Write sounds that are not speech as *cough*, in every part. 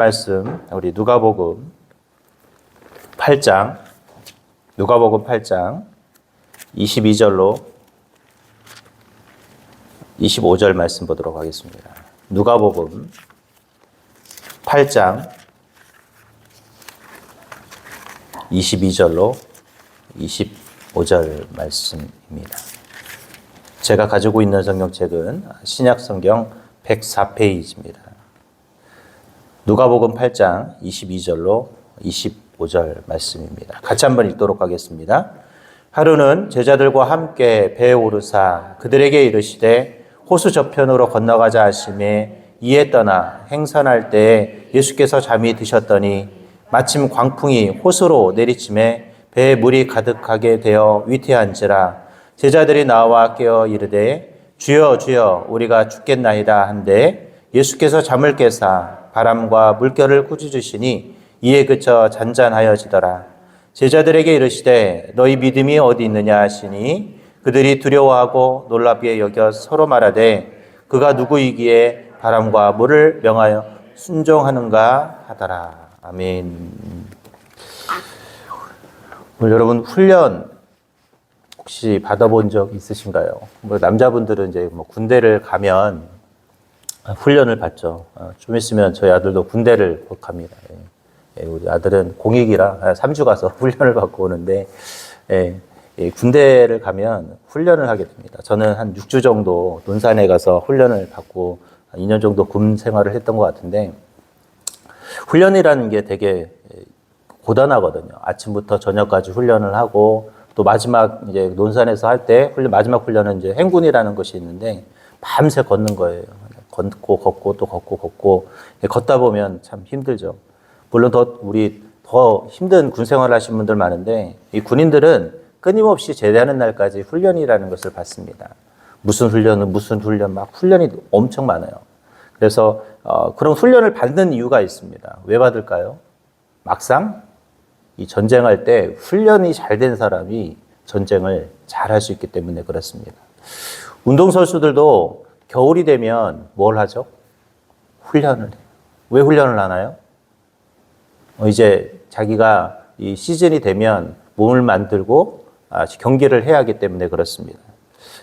말씀 우리 누가복음 8장 누가복음 8장 22절로 25절 말씀 보도록 하겠습니다. 누가복음 8장 22절로 25절 말씀입니다. 제가 가지고 있는 성경책은 신약 성경 104페이지입니다. 누가복음 8장 22절로 25절 말씀입니다. 같이 한번 읽도록 하겠습니다. 하루는 제자들과 함께 배에 오르사 그들에게 이르시되 호수 저편으로 건너가자 하심에 이에 떠나 행선할 때에 예수께서 잠이 드셨더니 마침 광풍이 호수로 내리침에 배에 물이 가득하게 되어 위태한지라 제자들이 나와 깨어 이르되 주여 주여 우리가 죽겠나이다 한데 예수께서 잠을 깨사 바람과 물결을 꾸짖으시니 이에 그쳐 잔잔하여지더라. 제자들에게 이르시되 너희 믿음이 어디 있느냐 하시니 그들이 두려워하고 놀랍게 여겨 서로 말하되 그가 누구이기에 바람과 물을 명하여 순종하는가 하더라. 아멘. 오늘 여러분 훈련 혹시 받아본 적 있으신가요? 뭐 남자분들은 이제 뭐 군대를 가면 훈련을 받죠. 어, 좀 있으면 저희 아들도 군대를 곧 갑니다. 예. 예, 우리 아들은 공익이라 3주 가서 *laughs* 훈련을 받고 오는데 예, 예, 군대를 가면 훈련을 하게 됩니다. 저는 한 6주 정도 논산에 가서 훈련을 받고 2년 정도 군 생활을 했던 것 같은데 훈련이라는 게 되게 고단하거든요. 아침부터 저녁까지 훈련을 하고 또 마지막 이제 논산에서 할 때 마지막 훈련은 이제 행군이라는 것이 있는데 밤새 걷는 거예요. 걷고 걷고 또 걷고 걷고 걷다 보면 참 힘들죠. 물론 더 우리 더 힘든 군 생활을 하신 분들 많은데 이 군인들은 끊임없이 제대하는 날까지 훈련이라는 것을 받습니다. 무슨 훈련은 무슨 훈련 막 훈련이 엄청 많아요. 그래서 어, 그런 훈련을 받는 이유가 있습니다. 왜 받을까요? 막상 이 전쟁할 때 훈련이 잘 된 사람이 전쟁을 잘 할 수 있기 때문에 그렇습니다. 운동선수들도 겨울이 되면 뭘 하죠? 훈련을 해요. 왜 훈련을 하나요? 어, 이제 자기가 이 시즌이 되면 몸을 만들고 아, 경기를 해야 하기 때문에 그렇습니다.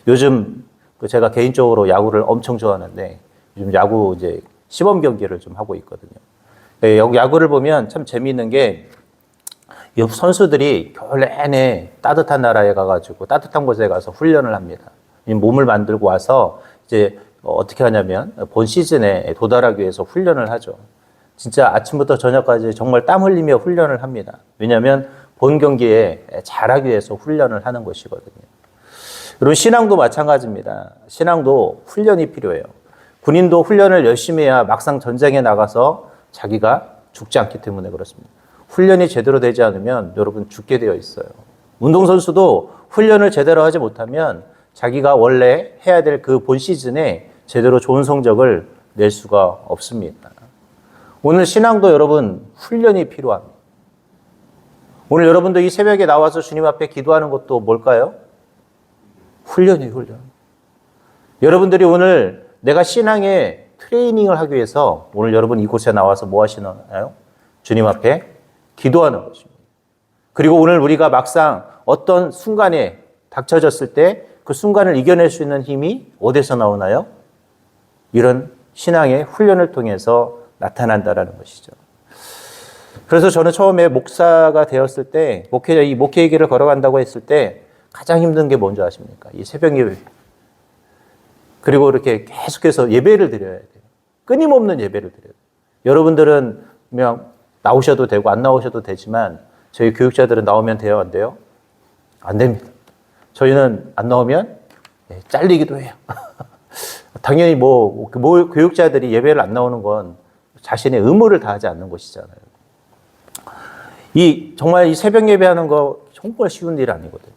요즘 그 제가 개인적으로 야구를 엄청 좋아하는데 요즘 야구 이제 시범 경기를 좀 하고 있거든요. 네, 야구를 보면 참 재미있는 게 선수들이 겨울 내내 따뜻한 나라에 가가지고 따뜻한 곳에 가서 훈련을 합니다. 몸을 만들고 와서 이제 어떻게 하냐면 본 시즌에 도달하기 위해서 훈련을 하죠. 진짜 아침부터 저녁까지 정말 땀 흘리며 훈련을 합니다. 왜냐하면 본 경기에 잘하기 위해서 훈련을 하는 것이거든요. 그리고 신앙도 마찬가지입니다. 신앙도 훈련이 필요해요. 군인도 훈련을 열심히 해야 막상 전쟁에 나가서 자기가 죽지 않기 때문에 그렇습니다. 훈련이 제대로 되지 않으면 여러분 죽게 되어 있어요. 운동선수도 훈련을 제대로 하지 못하면 자기가 원래 해야 될 그 본 시즌에 제대로 좋은 성적을 낼 수가 없습니다. 오늘 신앙도 여러분 훈련이 필요합니다. 오늘 여러분도 이 새벽에 나와서 주님 앞에 기도하는 것도 뭘까요? 훈련이 훈련. 여러분들이 오늘 내가 신앙의 트레이닝을 하기 위해서 오늘 여러분 이곳에 나와서 뭐 하시나요? 주님 앞에 기도하는 것입니다. 그리고 오늘 우리가 막상 어떤 순간에 닥쳐졌을 때 그 순간을 이겨낼 수 있는 힘이 어디서 나오나요? 이런 신앙의 훈련을 통해서 나타난다라는 것이죠. 그래서 저는 처음에 목사가 되었을 때, 목회, 이 목회의 길을 걸어간다고 했을 때 가장 힘든 게 뭔지 아십니까? 이 새벽 예배. 그리고 이렇게 계속해서 예배를 드려야 돼요. 끊임없는 예배를 드려야 돼요. 여러분들은 그냥 나오셔도 되고 안 나오셔도 되지만 저희 교육자들은 나오면 돼요, 안 돼요? 안 됩니다. 저희는 안 나오면 예, 잘리기도 해요. *laughs* 당연히 뭐, 뭐 교육자들이 예배를 안 나오는 건 자신의 의무를 다하지 않는 것이잖아요. 이 정말 이 새벽 예배하는 거 정말 쉬운 일 아니거든요.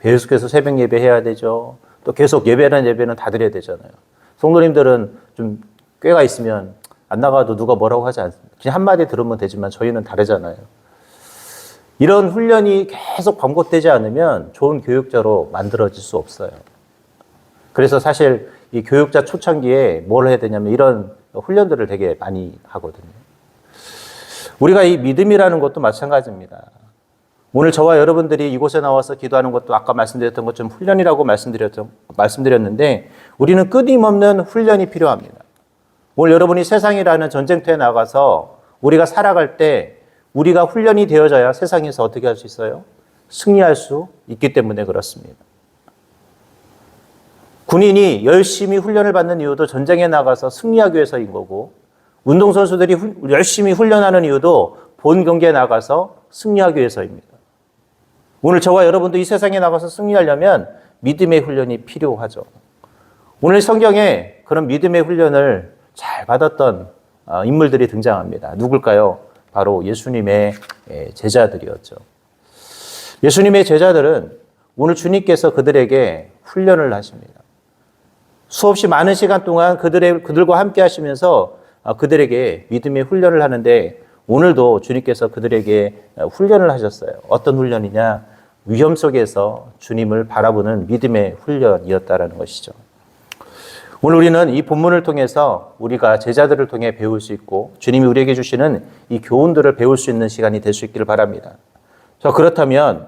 계속해서 새벽 예배 해야 되죠. 또 계속 예배라는 예배는 다 드려야 되잖아요. 성도님들은 좀 꾀가 있으면 안 나가도 누가 뭐라고 하지 않습니다. 그냥 한마디 들으면 되지만 저희는 다르잖아요. 이런 훈련이 계속 반복되지 않으면 좋은 교육자로 만들어질 수 없어요. 그래서 사실 이 교육자 초창기에 뭘 해야 되냐면 이런 훈련들을 되게 많이 하거든요. 우리가 이 믿음이라는 것도 마찬가지입니다. 오늘 저와 여러분들이 이곳에 나와서 기도하는 것도 아까 말씀드렸던 것처럼 훈련이라고 말씀드렸죠, 말씀드렸는데 우리는 끊임없는 훈련이 필요합니다. 오늘 여러분이 세상이라는 전쟁터에 나가서 우리가 살아갈 때 우리가 훈련이 되어져야 세상에서 어떻게 할 수 있어요? 승리할 수 있기 때문에 그렇습니다. 군인이 열심히 훈련을 받는 이유도 전쟁에 나가서 승리하기 위해서인 거고, 운동선수들이 후- 열심히 훈련하는 이유도 본 경기에 나가서 승리하기 위해서입니다. 오늘 저와 여러분도 이 세상에 나가서 승리하려면 믿음의 훈련이 필요하죠. 오늘 성경에 그런 믿음의 훈련을 잘 받았던 어, 인물들이 등장합니다. 누굴까요? 바로 예수님의 예, 제자들이었죠. 예수님의 제자들은 오늘 주님께서 그들에게 훈련을 하십니다. 수없이 많은 시간 동안 그들의, 그들과 함께 하시면서 아, 그들에게 믿음의 훈련을 하는데 오늘도 주님께서 그들에게 어, 훈련을 하셨어요. 어떤 훈련이냐? 위험 속에서 주님을 바라보는 믿음의 훈련이었다라는 것이죠. 오늘 우리는 이 본문을 통해서 우리가 제자들을 통해 배울 수 있고 주님이 우리에게 주시는 이 교훈들을 배울 수 있는 시간이 될 수 있기를 바랍니다. 자, 그렇다면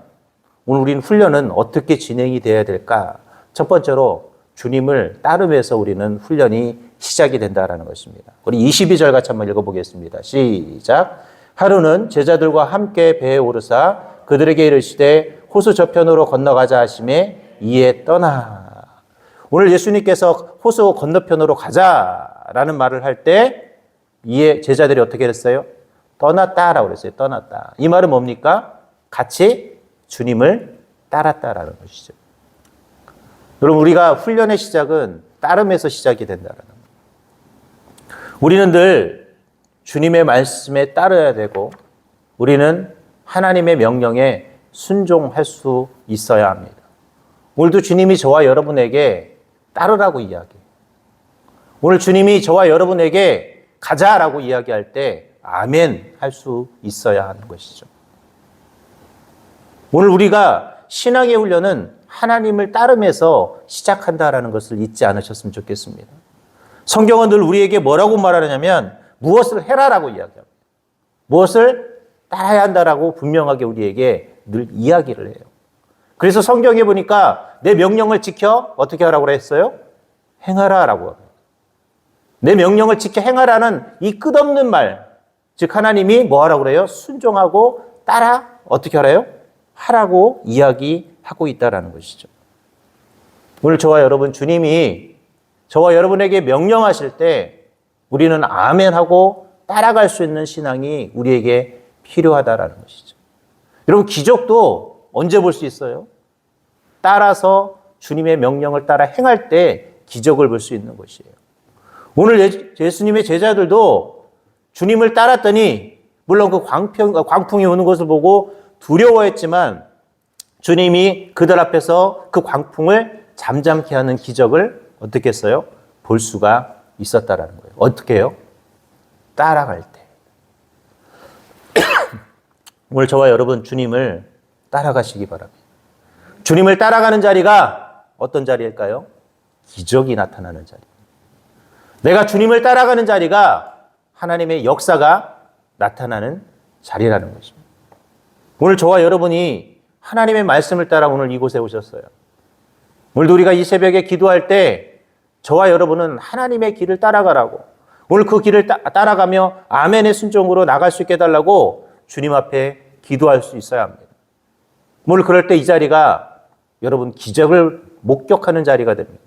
오늘 우리는 훈련은 어떻게 진행이 돼야 될까? 첫 번째로 주님을 따르면서 우리는 훈련이 시작이 된다라는 것입니다. 우리 22절 같이 한번 읽어보겠습니다. 시작. 하루는 제자들과 함께 배에 오르사 그들에게 이르시되 호수 저편으로 건너가자 하심에 이에 떠나. 오늘 예수님께서 호수 건너편으로 가자라는 말을 할 때 이에 제자들이 어떻게 했어요? 떠났다라고 그랬어요. 떠났다. 이 말은 뭡니까? 같이 주님을 따랐다라는 것이죠. 여러분 우리가 훈련의 시작은 따름에서 시작이 된다라는. 우리는 늘 주님의 말씀에 따라야 되고 우리는 하나님의 명령에 순종할 수 있어야 합니다. 오늘도 주님이 저와 여러분에게 따르라고 이야기해요. 오늘 주님이 저와 여러분에게 가자라고 이야기할 때 아멘 할 수 있어야 하는 것이죠. 오늘 우리가 신앙의 훈련은 하나님을 따르면서 시작한다라는 것을 잊지 않으셨으면 좋겠습니다. 성경은 늘 우리에게 뭐라고 말하냐면 무엇을 해라라고 이야기합니다. 무엇을 따라야 한다라고 분명하게 우리에게 늘 이야기를 해요. 그래서 성경에 보니까 내 명령을 지켜 어떻게 하라고 했어요? 행하라라고. 내 명령을 지켜 행하라는 이 끝없는 말, 즉 하나님이 뭐 하라고 그래요? 순종하고 따라 어떻게 하래요? 하라고 이야기하고 있다라는 것이죠. 오늘 저와 여러분 주님이 저와 여러분에게 명령하실 때 우리는 아멘하고 따라갈 수 있는 신앙이 우리에게 필요하다라는 것이죠. 여러분 기적도 언제 볼 수 있어요? 따라서 주님의 명령을 따라 행할 때 기적을 볼 수 있는 것이에요. 오늘 예- 예수님의 제자들도 주님을 따랐더니 물론 그 광평, 광풍이 오는 것을 보고 두려워했지만 주님이 그들 앞에서 그 광풍을 잠잠케 하는 기적을 어떻게 했어요? 볼 수가 있었다라는 거예요. 어떻게 해요? 따라갈 때. *coughs* 오늘 저와 여러분 주님을 따라가시기 바랍니다. 주님을 따라가는 자리가 어떤 자리일까요? 기적이 나타나는 자리. 내가 주님을 따라가는 자리가 하나님의 역사가 나타나는 자리라는 것입니다. 오늘 저와 여러분이 하나님의 말씀을 따라 오늘 이곳에 오셨어요. 오늘도 우리가 이 새벽에 기도할 때 저와 여러분은 하나님의 길을 따라가라고 오늘 그 길을 따, 따라가며 아멘의 순종으로 나갈 수 있게 해달라고 주님 앞에 기도할 수 있어야 합니다. 오늘 그럴 때 이 자리가 여러분 기적을 목격하는 자리가 됩니다.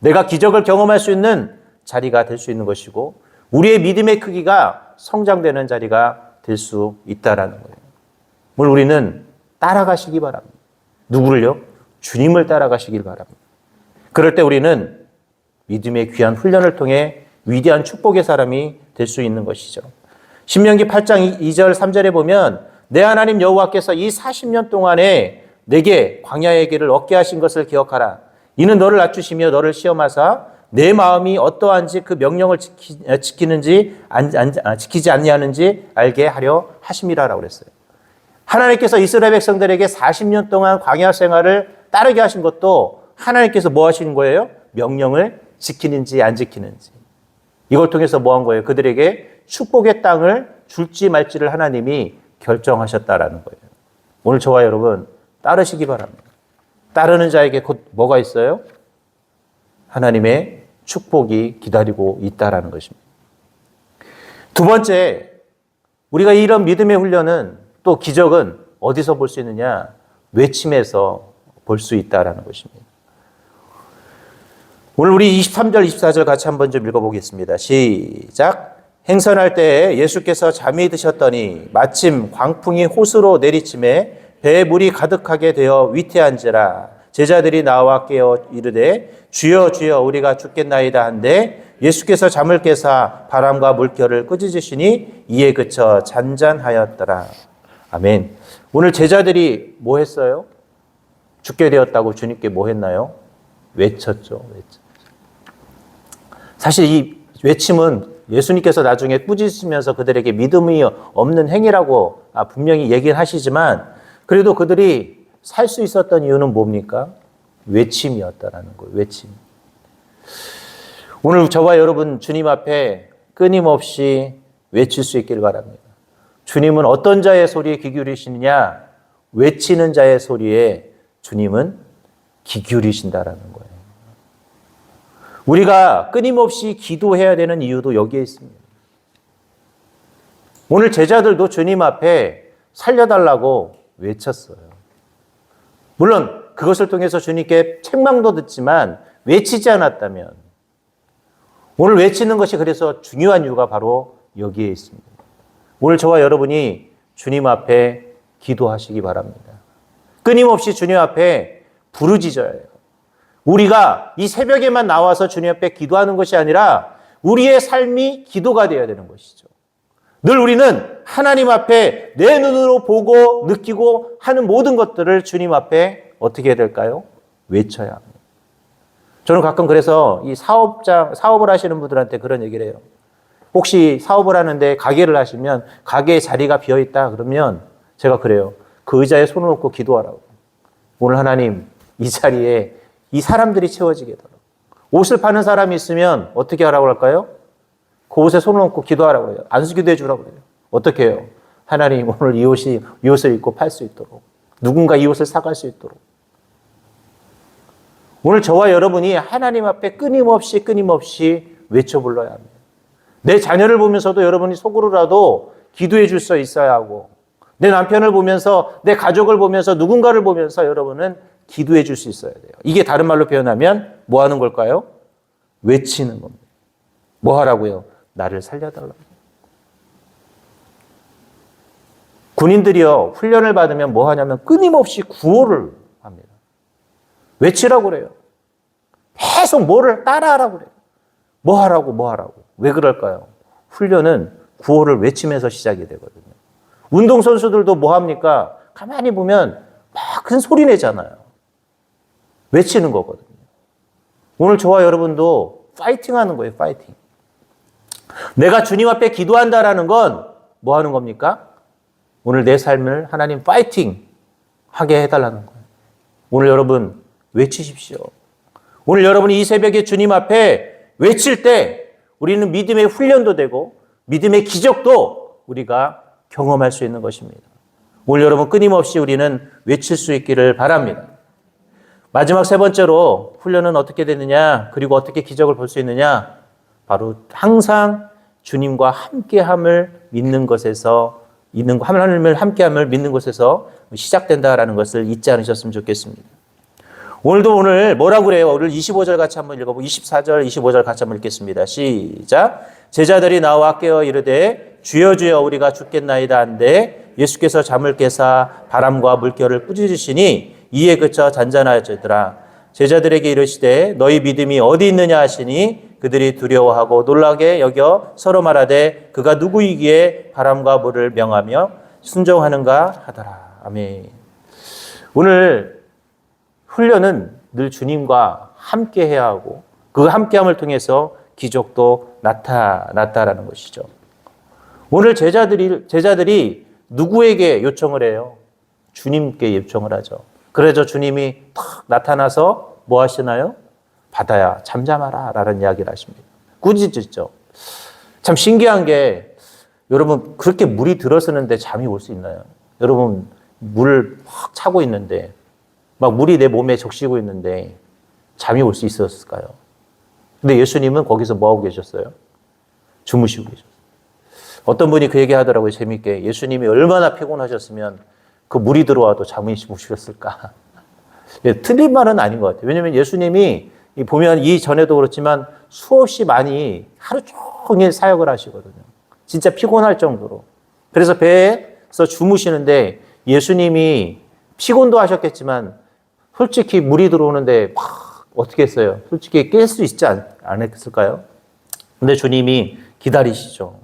내가 기적을 경험할 수 있는 자리가 될 수 있는 것이고 우리의 믿음의 크기가 성장되는 자리가 될 수 있다라는 거예요. 오늘 우리는 따라가시기 바랍니다. 누구를요? 주님을 따라가시길 바랍니다. 그럴 때 우리는 믿음의 귀한 훈련을 통해 위대한 축복의 사람이 될 수 있는 것이죠. 신명기 8장 2절 3절에 보면 내 하나님 여호와께서 이 40년 동안에 내게 광야의 길을 얻게 하신 것을 기억하라. 이는 너를 낮추시며 너를 시험하사 내 마음이 어떠한지 그 명령을 지키, 안, 아, 지키지 않냐는지 알게 하려 하심이라라고 그랬어요. 하나님께서 이스라엘 백성들에게 40년 동안 광야 생활을 따르게 하신 것도 하나님께서 뭐 하시는 거예요? 명령을 지키는지 안 지키는지. 이걸 통해서 뭐 한 거예요? 그들에게 축복의 땅을 줄지 말지를 하나님이 결정하셨다라는 거예요. 오늘 저와 여러분 따르시기 바랍니다. 따르는 자에게 곧 뭐가 있어요? 하나님의 축복이 기다리고 있다라는 것입니다. 두 번째, 우리가 이런 믿음의 훈련은 또 기적은 어디서 볼 수 있느냐? 외침에서 볼 수 있다라는 것입니다. 오늘 우리 23절, 24절 같이 한번 좀 읽어보겠습니다. 시작. 행선할 때에 예수께서 잠이 드셨더니 마침 광풍이 호수로 내리침에 배에 물이 가득하게 되어 위태한지라 제자들이 나와 깨어 이르되 주여 주여 우리가 죽겠나이다 한데 예수께서 잠을 깨사 바람과 물결을 끄짖으시니 이에 그쳐 잔잔하였더라. 아멘. 오늘 제자들이 뭐 했어요? 죽게 되었다고 주님께 뭐 했나요? 외쳤죠. 외쳤. 사실 이 외침은 예수님께서 나중에 꾸짖으면서 그들에게 믿음이 없는 행위라고 아, 분명히 얘기를 하시지만 그래도 그들이 살 수 있었던 이유는 뭡니까? 외침이었다라는 거예요. 외침. 오늘 저와 여러분 주님 앞에 끊임없이 외칠 수 있기를 바랍니다. 주님은 어떤 자의 소리에 귀 기울이시느냐? 외치는 자의 소리에 주님은 귀 기울이신다라는 거예요. 우리가 끊임없이 기도해야 되는 이유도 여기에 있습니다. 오늘 제자들도 주님 앞에 살려달라고 외쳤어요. 물론 그것을 통해서 주님께 책망도 듣지만 외치지 않았다면 오늘 외치는 것이 그래서 중요한 이유가 바로 여기에 있습니다. 오늘 저와 여러분이 주님 앞에 기도하시기 바랍니다. 끊임없이 주님 앞에 부르짖어야 해요. 우리가 이 새벽에만 나와서 주님 앞에 기도하는 것이 아니라 우리의 삶이 기도가 되어야 되는 것이죠. 늘 우리는 하나님 앞에 내 눈으로 보고 느끼고 하는 모든 것들을 주님 앞에 어떻게 해야 될까요? 외쳐야 합니다. 저는 가끔 그래서 이 사업장, 사업을 하시는 분들한테 그런 얘기를 해요. 혹시 사업을 하는데 가게를 하시면 가게에 자리가 비어 있다 그러면 제가 그래요. 그 의자에 손을 놓고 기도하라고. 오늘 하나님 이 자리에 이 사람들이 채워지게 도록. 옷을 파는 사람이 있으면 어떻게 하라고 할까요? 그 옷에 손을 얹고 기도하라고 그래요. 안수 기도해 주라고 그래요. 어떻게 해요? 하나님 오늘 이 옷이 이 옷을 입고 팔 수 있도록 누군가 이 옷을 사갈 수 있도록 오늘 저와 여러분이 하나님 앞에 끊임없이 끊임없이 외쳐 불러야 합니다. 내 자녀를 보면서도 여러분이 속으로라도 기도해 줄 수 있어야 하고 내 남편을 보면서 내 가족을 보면서 누군가를 보면서 여러분은 기도해 줄 수 있어야 돼요. 이게 다른 말로 표현하면 뭐 하는 걸까요? 외치는 겁니다. 뭐 하라고요? 나를 살려달라고. 군인들이요, 훈련을 받으면 뭐 하냐면 끊임없이 구호를 합니다. 외치라고 그래요. 계속 뭐를 따라하라고 그래요. 뭐 하라고, 뭐 하라고. 왜 그럴까요? 훈련은 구호를 외치면서 시작이 되거든요. 운동선수들도 뭐 합니까? 가만히 보면 막 큰 소리 내잖아요. 외치는 거거든요. 오늘 저와 여러분도 파이팅 하는 거예요, 파이팅. 내가 주님 앞에 기도한다라는 건 뭐 하는 겁니까? 오늘 내 삶을 하나님 파이팅 하게 해달라는 거예요. 오늘 여러분 외치십시오. 오늘 여러분이 이 새벽에 주님 앞에 외칠 때 우리는 믿음의 훈련도 되고 믿음의 기적도 우리가 경험할 수 있는 것입니다. 오늘 여러분 끊임없이 우리는 외칠 수 있기를 바랍니다. 마지막 세 번째로 훈련은 어떻게 되느냐, 그리고 어떻게 기적을 볼 수 있느냐, 바로 항상 주님과 함께함을 믿는 것에서 있는 하나님을 함께함을 믿는 것에서 시작된다라는 것을 잊지 않으셨으면 좋겠습니다. 오늘도 오늘 뭐라고 그래요? 오늘 25절 같이 한번 읽어보고 24절, 25절 같이 한번 읽겠습니다. 시작. 제자들이 나와 깨어 이르되 주여 주여 우리가 죽겠나이다 한데 예수께서 잠을 깨사 바람과 물결을 꾸짖으시니 이에 그쳐 잔잔하였더라. 제자들에게 이르시되 너희 믿음이 어디 있느냐 하시니 그들이 두려워하고 놀라게 여겨 서로 말하되 그가 누구이기에 바람과 물을 명하며 순종하는가 하더라. 아멘. 오늘 훈련은 늘 주님과 함께 해야 하고 그 함께함을 통해서 기적도 나타났다라는 것이죠. 오늘 제자들이 제자들이 누구에게 요청을 해요? 주님께 요청을 하죠. 그래서 주님이 탁 나타나서 뭐 하시나요? 바다야 잠잠하라 라는 이야기를 하십니다. 꾸짖죠. 참 신기한 게 여러분 그렇게 물이 들어서는데 잠이 올 수 있나요? 여러분 물을 확 차고 있는데 막 물이 내 몸에 적시고 있는데 잠이 올 수 있었을까요? 근데 예수님은 거기서 뭐 하고 계셨어요? 주무시고 계셨어요. 어떤 분이 그 얘기 하더라고요. 재밌게. 예수님이 얼마나 피곤하셨으면 그 물이 들어와도 못 쉬었을까. *laughs* 예, 틀린 말은 아닌 것 같아요. 왜냐하면 예수님이 이 보면 이 전에도 그렇지만 수없이 많이 하루 종일 사역을 하시거든요. 진짜 피곤할 정도로. 그래서 배에서 주무시는데 예수님이 피곤도 하셨겠지만 솔직히 물이 들어오는데 막 어떻게 했어요? 솔직히 깰 수 있지 않, 않았을까요? 근데 주님이 기다리시죠.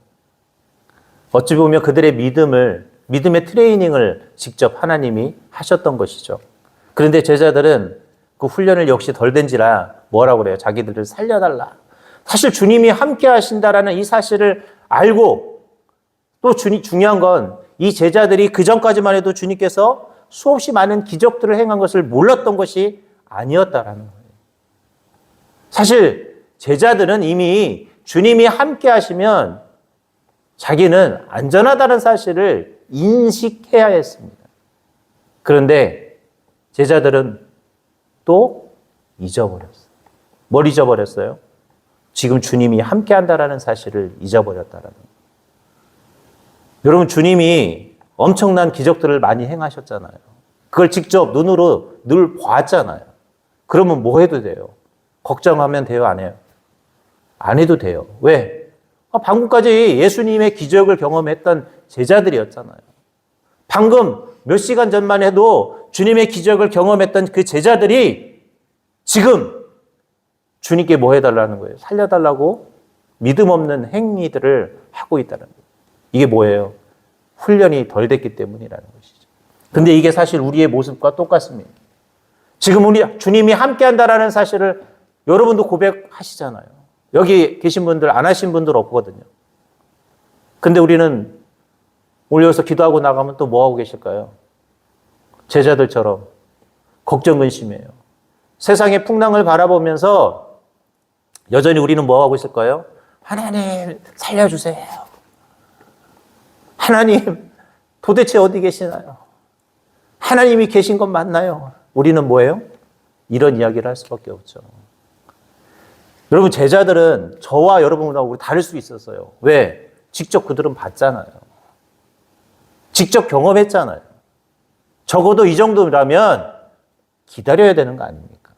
어찌 보면 그들의 믿음을, 믿음의 트레이닝을 직접 하나님이 하셨던 것이죠. 그런데 제자들은 그 훈련을 역시 덜 된지라 뭐라고 그래요? 자기들을 살려달라. 사실 주님이 함께 하신다라는 이 사실을 알고 또 주니, 중요한 건 이 제자들이 그 전까지만 해도 주님께서 수없이 많은 기적들을 행한 것을 몰랐던 것이 아니었다라는 거예요. 사실 제자들은 이미 주님이 함께 하시면 자기는 안전하다는 사실을 인식해야 했습니다. 그런데 제자들은 또 잊어버렸어요. 뭘 잊어버렸어요? 지금 주님이 함께 한다라는 사실을 잊어버렸다라는. 여러분, 주님이 엄청난 기적들을 많이 행하셨잖아요. 그걸 직접 눈으로 늘 봤잖아요. 그러면 뭐 해도 돼요? 걱정하면 돼요? 안 해요? 안 해도 돼요. 왜? 아, 방금까지 예수님의 기적을 경험했던 제자들이었잖아요. 방금 몇 시간 전만 해도 주님의 기적을 경험했던 그 제자들이 지금 주님께 뭐 해달라는 거예요? 살려달라고 믿음 없는 행위들을 하고 있다는 거예요. 이게 뭐예요? 훈련이 덜 됐기 때문이라는 것이죠. 근데 이게 사실 우리의 모습과 똑같습니다. 지금 우리 주님이 함께 한다라는 사실을 여러분도 고백하시잖아요. 여기 계신 분들 안 하신 분들 없거든요. 근데 우리는 올려서 기도하고 나가면 또 뭐 하고 계실까요? 제자들처럼 걱정 근심해요. 세상의 풍랑을 바라보면서 여전히 우리는 뭐 하고 있을까요? 하나님 살려주세요. 하나님 도대체 어디 계시나요? 하나님이 계신 것 맞나요? 우리는 뭐예요? 이런 이야기를 할 수밖에 없죠. 여러분 제자들은 저와 여러분하고 다를 수 있었어요. 왜? 직접 그들은 봤잖아요. 직접 경험했잖아요. 적어도 이 정도라면 기다려야 되는 거 아닙니까?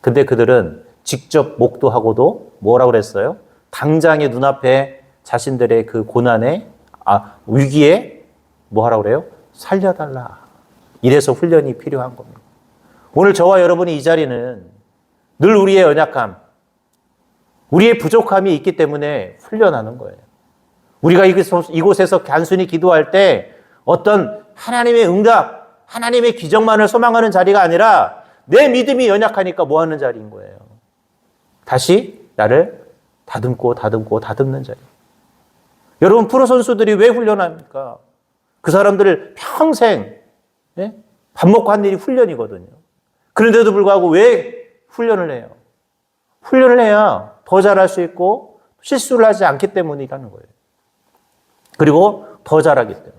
근데 그들은 직접 목도하고도 뭐라고 그랬어요? 당장의 눈앞에 자신들의 그 고난에, 아, 위기에 뭐 하라고 그래요? 살려달라. 이래서 훈련이 필요한 겁니다. 오늘 저와 여러분이 이 자리는 늘 우리의 연약함, 우리의 부족함이 있기 때문에 훈련하는 거예요. 우리가 이곳에서 단순히 기도할 때 어떤 하나님의 응답, 하나님의 기적만을 소망하는 자리가 아니라 내 믿음이 연약하니까 뭐 하는 자리인 거예요. 다시 나를 다듬고 다듬고 다듬는 자리. 여러분 프로 선수들이 왜 훈련합니까? 그 사람들을 평생 예? 밥 먹고 한 일이 훈련이거든요. 그런데도 불구하고 왜 훈련을 해요? 훈련을 해야 더 잘할 수 있고 실수를 하지 않기 때문이라는 거예요. 그리고 더 잘하기 때문에.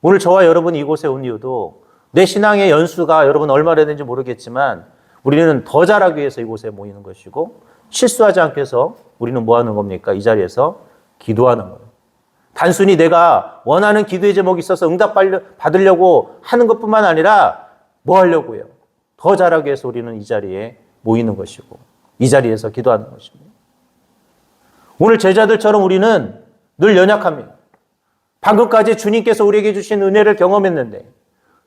오늘 저와 여러분이 이곳에 온 이유도 내 신앙의 연수가 여러분 얼마나 되는지 모르겠지만 우리는 더 잘하기 위해서 이곳에 모이는 것이고 실수하지 않기 위해서 우리는 뭐 하는 겁니까? 이 자리에서 기도하는 거예요. 단순히 내가 원하는 기도의 제목이 있어서 응답 받으려고 하는 것뿐만 아니라 뭐 하려고요? 더 잘하기 위해서 우리는 이 자리에 모이는 것이고 이 자리에서 기도하는 것입니다. 오늘 제자들처럼 우리는 늘 연약합니다. 방금까지 주님께서 우리에게 주신 은혜를 경험했는데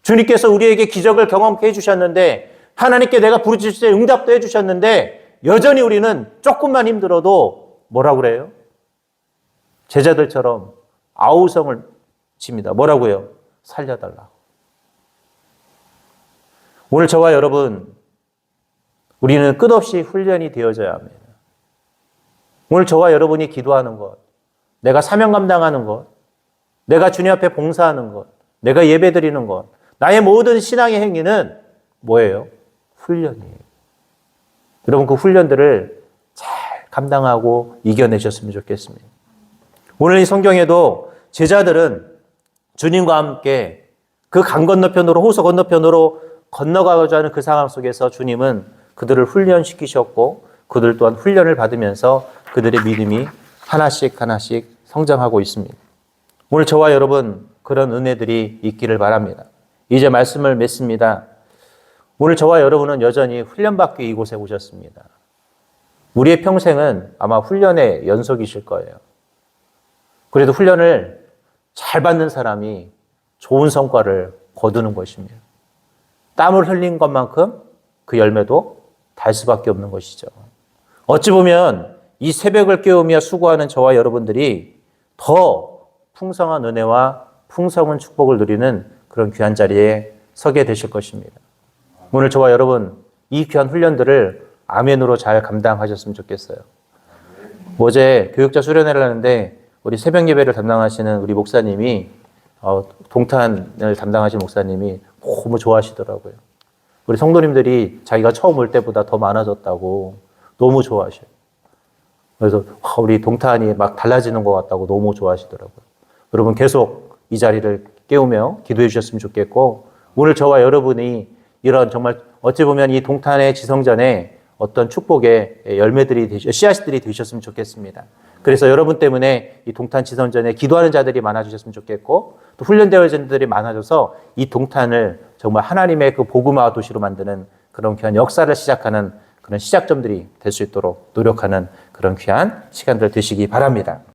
주님께서 우리에게 기적을 경험해 주셨는데 하나님께 내가 부르짖을 때 응답도 해 주셨는데 여전히 우리는 조금만 힘들어도 뭐라고 그래요? 제자들처럼 아우성을 칩니다. 뭐라고요? 살려달라. 오늘 저와 여러분 우리는 끝없이 훈련이 되어져야 합니다. 오늘 저와 여러분이 기도하는 것, 내가 사명 감당하는 것, 내가 주님 앞에 봉사하는 것, 내가 예배 드리는 것, 나의 모든 신앙의 행위는 뭐예요? 훈련이에요. 여러분 그 훈련들을 잘 감당하고 이겨내셨으면 좋겠습니다. 오늘 이 성경에도 제자들은 주님과 함께 그 강 건너편으로 호수 건너편으로 건너가고자 하는 그 상황 속에서 주님은 그들을 훈련시키셨고 그들 또한 훈련을 받으면서 그들의 믿음이 하나씩 하나씩 성장하고 있습니다. 오늘 저와 여러분 그런 은혜들이 있기를 바랍니다. 이제 말씀을 맺습니다. 오늘 저와 여러분은 여전히 훈련받기 이곳에 오셨습니다. 우리의 평생은 아마 훈련의 연속이실 거예요. 그래도 훈련을 잘 받는 사람이 좋은 성과를 거두는 것입니다. 땀을 흘린 것만큼 그 열매도 달 수밖에 없는 것이죠. 어찌 보면 이 새벽을 깨우며 수고하는 저와 여러분들이 더 풍성한 은혜와 풍성한 축복을 누리는 그런 귀한 자리에 서게 되실 것입니다. 오늘 저와 여러분 이 귀한 훈련들을 아멘으로 잘 감당하셨으면 좋겠어요. 어제 교육자 수련회를 하는데 우리 새벽 예배를 담당하시는 우리 목사님이 어, 동탄을 담당하신 목사님이 너무 좋아하시더라고요. 우리 성도님들이 자기가 처음 올 때보다 더 많아졌다고 너무 좋아하셔요. 그래서 와, 우리 동탄이 막 달라지는 것 같다고 너무 좋아하시더라고요. 여러분 계속 이 자리를 깨우며 기도해 주셨으면 좋겠고 오늘 저와 여러분이 이런 정말 어찌 보면 이 동탄의 지성전에 어떤 축복의 열매들이 되시, 씨앗들이 되셨으면 좋겠습니다. 그래서 여러분 때문에 이 동탄 지성전에 기도하는 자들이 많아지셨으면 좋겠고 또 훈련되어진 자들이 많아져서 이 동탄을 정말 하나님의 그 복음화 도시로 만드는 그런 귀한 역사를 시작하는 그런 시작점들이 될 수 있도록 노력하는 그런 귀한 시간들 되시기 바랍니다.